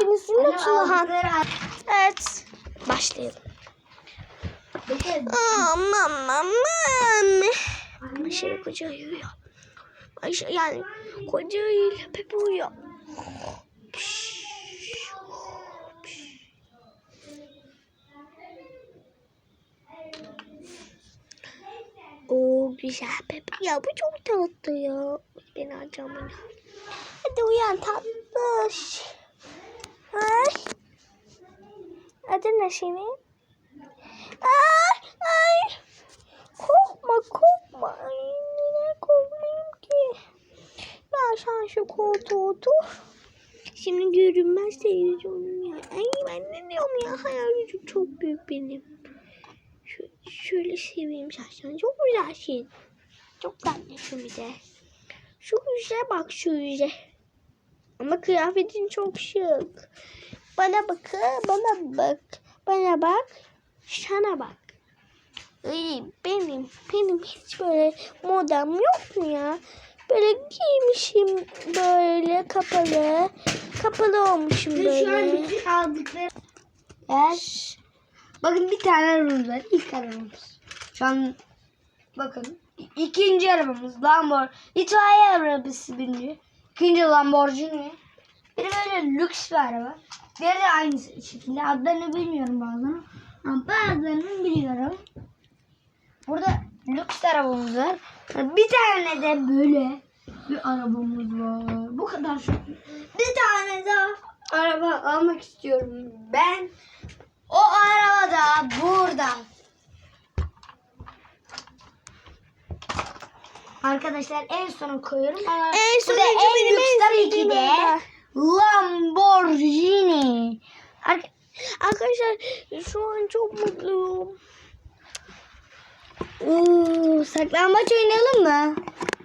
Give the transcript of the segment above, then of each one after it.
hepinizin Anne, Tulahan. aldıkları- Evet. Başlayalım. Aman aman. Ayşe koca uyuyor. Ayşe yani koca ile Pepe uyuyor. Oo güzel Pepe. Ya bu çok tatlı ya. Ben alacağım bunu. Hadi uyan tatlış. Ay. Adın ne senin? Ay ay. Korkma korkma. Ay, niye korkmayayım ki? Ya sen şu koltuğa otur. Şimdi görünmez televizyonum ya. Ay ben ne diyorum ya hayal gücüm çok büyük benim. Şu, şöyle seveyim şahsen. Çok güzelsin. Çok tatlısın bir de. Şu yüze bak şu yüze. Ama kıyafetin çok şık. Bana bak, bana bak. Bana bak. Sana bak. Ay, benim, benim hiç böyle modam yok mu ya? Böyle giymişim böyle kapalı. Kapalı olmuşum Şu an böyle. bütün aldıkları. Evet. Bakın bir tane arabamız var. İlk arabamız. Şu an bakın. ikinci arabamız Lamborghini. İtfaiye arabası biniyor. İkinci Lamborghini. Bir böyle lüks bir araba. Diğeri de aynı şekilde. Adlarını bilmiyorum bazılarını. Ama bazılarını biliyorum. Burada lüks arabamız var. Bir tane de böyle bir arabamız var. Bu kadar çok. Bir tane daha araba almak istiyorum ben. O araba da burada. Arkadaşlar en sona koyuyorum ama En sonuncu en benim en tabii ki de. Lamborghini. Arka- Arkadaşlar şu an çok mutluyum. Oo, saklambaç oynayalım mı?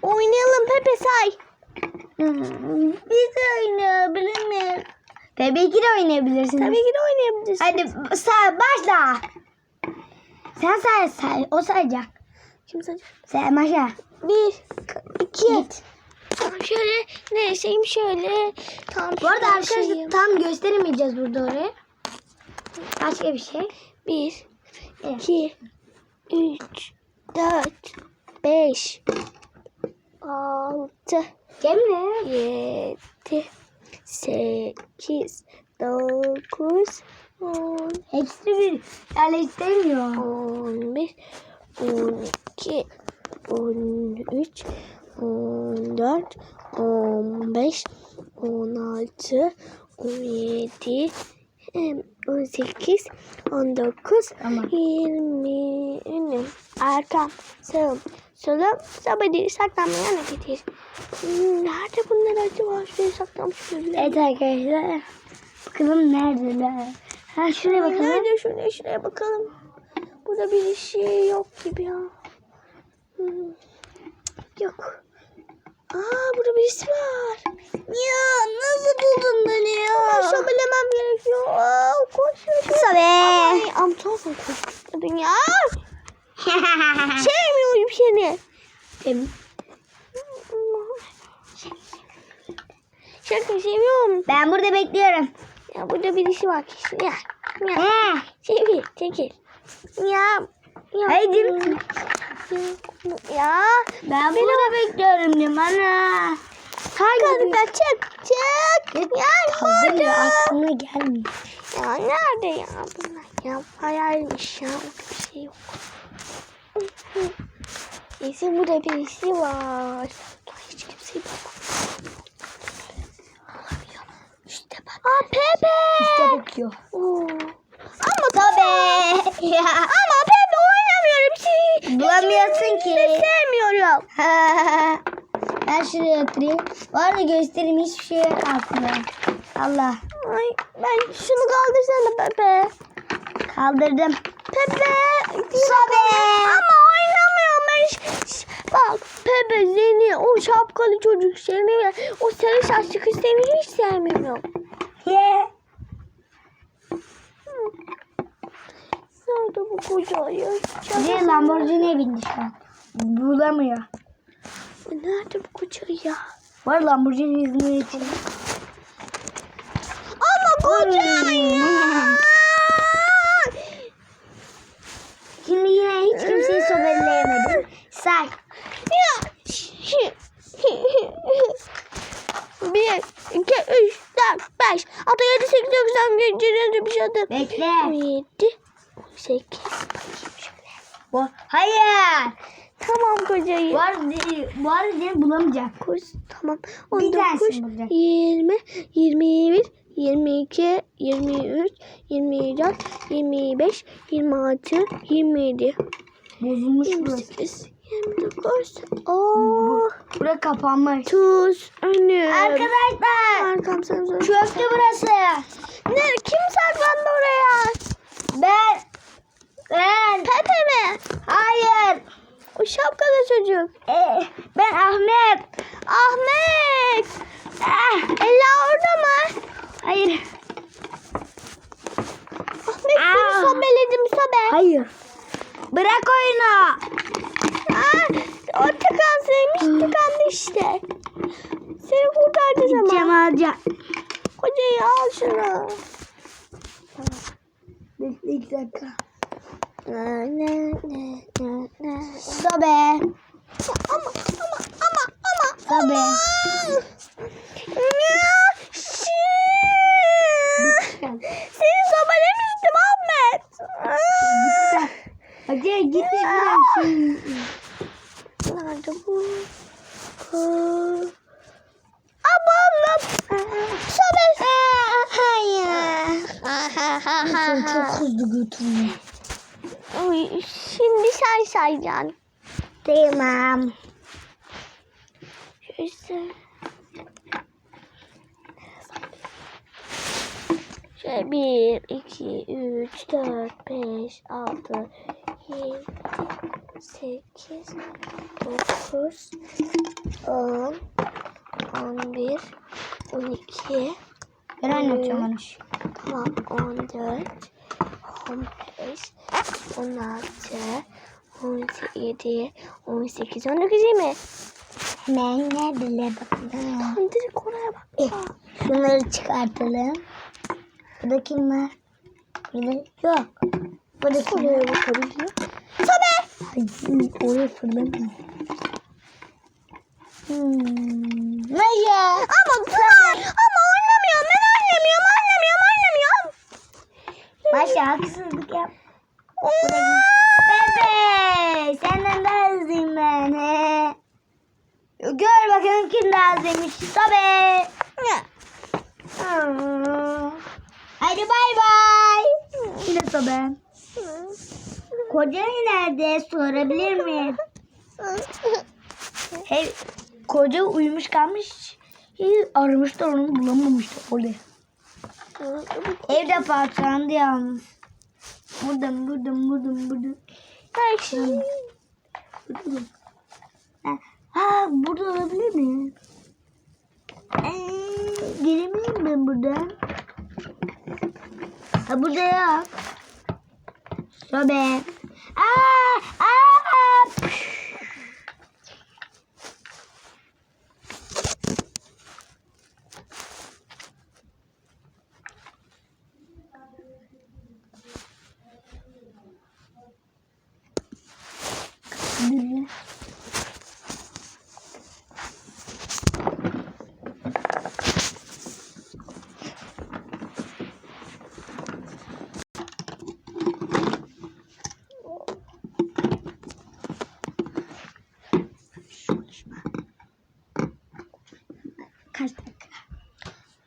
Oynayalım Pepe say. Biz oynayabilir miyiz? Tabii ki de oynayabilirsiniz. Tabii ki de oynayabiliriz. Hadi say başla. Sen say, say o sayacak. Kim sayacak? Sen başla. Bir, iki. Git. Tamam şöyle neyseyim şöyle. Tam Bu arada arkadaşlar şeyim. tam gösteremeyeceğiz burada orayı. Başka bir şey. Bir, Evet. iki, üç, dört, beş, altı, Cemre. yedi, sekiz, dokuz, on, Hepsi bir. Yani istemiyor. on bir, on iki, on üç, on dört, on beş, on altı, on yedi, em, on sekiz, on dokuz, Tamam. yirmi, önüm, arkam, sağım, solum, sabadi, saklanmaya getir? Hmm, Nerede bunlar acaba? Şuraya saklamış mıyım? Evet arkadaşlar. Bakalım neredeler. Ha şuraya bakalım. Nerede? Şuraya, şuraya bakalım. Burada bir şey yok gibi ya. Hmm, Yok. Aa burada birisi var. Ya nasıl buldun beni ya? Hemen şöbelemem gerekiyor. Aa, koş koş. Kısa be. Ay amca sen koşturdun ya. Sevmiyorum seni. Em- Şaka seviyorum. Ben burada bekliyorum. Ya burada birisi var kesin ya. Ya. He. Çekil, çekil. Ya. Ya. Haydi. Ya. Ben burada bekliyorum diyorum ana. Hadi be çık, çık. Ya Tabii burada. aklına gelmiyor. Ya nerede ya bunlar? Ya hayalmiş ya. Bir şey yok. Kesin burada birisi var. Hiç kimseyi bakma. İşte bak. Aa Pepe. İşte bakıyor. Oo. Ama Tabii. Ya. Ama. Seni Bulamıyorsun ki. sevmiyorum. ben şuraya oturayım. Bu arada göstereyim hiçbir şey aslında. Allah. Ay ben şunu kaldırsana Pepe. Kaldırdım. Pepe. Tabii. Ama oynamıyorum ben. Bak Pepe seni o şapkalı çocuk seni o sarı saçlı kız seni hiç sevmiyorum. Ye. Nerede bu koca ayı? Niye Lamborghini'ye bindi şu an? Bulamıyor. Nerede bu koca ayı? Var Lamborghini izniyle için. Ama koca ayı. Şimdi yine hiç kimseyi sobelleyemedim. Say. Bir, iki, üç, dört, beş, altı, yedi, sekiz, dokuz, on, bir, bir, bir, bir, bir, bir, bir, bir, bir, bir, bir, bir, 18. Bu, hayır. Tamam kocayı. Bu arada seni bulamayacak. Dokuz, tamam. Bir 19, tanesini bulacak. 20, 21, 22, 23, 24, 25, 26, 27, Bozulmuş burası. 28, 29. Oo, Bura kapanmış. tuz, önüm. Arkadaşlar. Arkam sen. Çöktü burası. Ne? Kim saklandı oraya? Ben. Hayır. O şapkalı çocuk. Ee, ben Ahmet. Ahmet. Ah, Ella orada mı? hayır. Ahmet seni Aa. sobeledim sobe. Hayır. Bırak oyunu. Aa, o tıkansaymış tıkandı işte. Seni kurtaracağız ama. Alacağım. Kocayı al şunu. Bekle iki dakika. Ne ne ne ne ne. Sobe. Ama ama ama ama. Sobe. Seni sobelemiştim Ahmet. Hadi git biraz şimdi. Nerede bu? Ablam. Sobe. Hayır. Çok hızlı götürüyor. Şimdi sen sayacaksın. Tamam. İşte. Şöyle bir, iki, üç, dört, beş, altı, yedi, sekiz, dokuz, on, on bir, on iki, Ben anlatıyorum onu. tamam, on dört, on beş, on altı, on yedi, on sekiz, on dokuz, yirmi. Hemen ne bile bakalım. Tam direkt oraya bak. Eh, Şunları çıkartalım. Burada kim var? Burada yok. Burada kim var? Bakabiliyor. Ay, oraya fırlamıyor. Hmm. Ne ya? Ama ben, ama oynamıyorum. Ben oynamıyorum. Başa haksızlık yap. Bebe senden daha hızlıyım ben. He. Gör bakalım kim daha hızlıymış. Hmm. Hadi bay bay. Yine tabii. Kocan nerede sorabilir miyim? Hey, koca uyumuş kalmış. Hiç aramış da onu bulamamıştı orada. Evde parçalandı yalnız. Buradan buradan buradan buradan. Bak şimdi. buradan. Ha, burada olabilir mi? Ee, giremeyeyim ben buradan. Ha burada yok. Sobe. Aa. Böyle. Kaç dakika?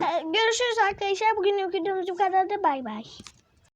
Ee, Görüşürüz arkadaşlar. Bugün videomuz bu kadardı. Bay bay.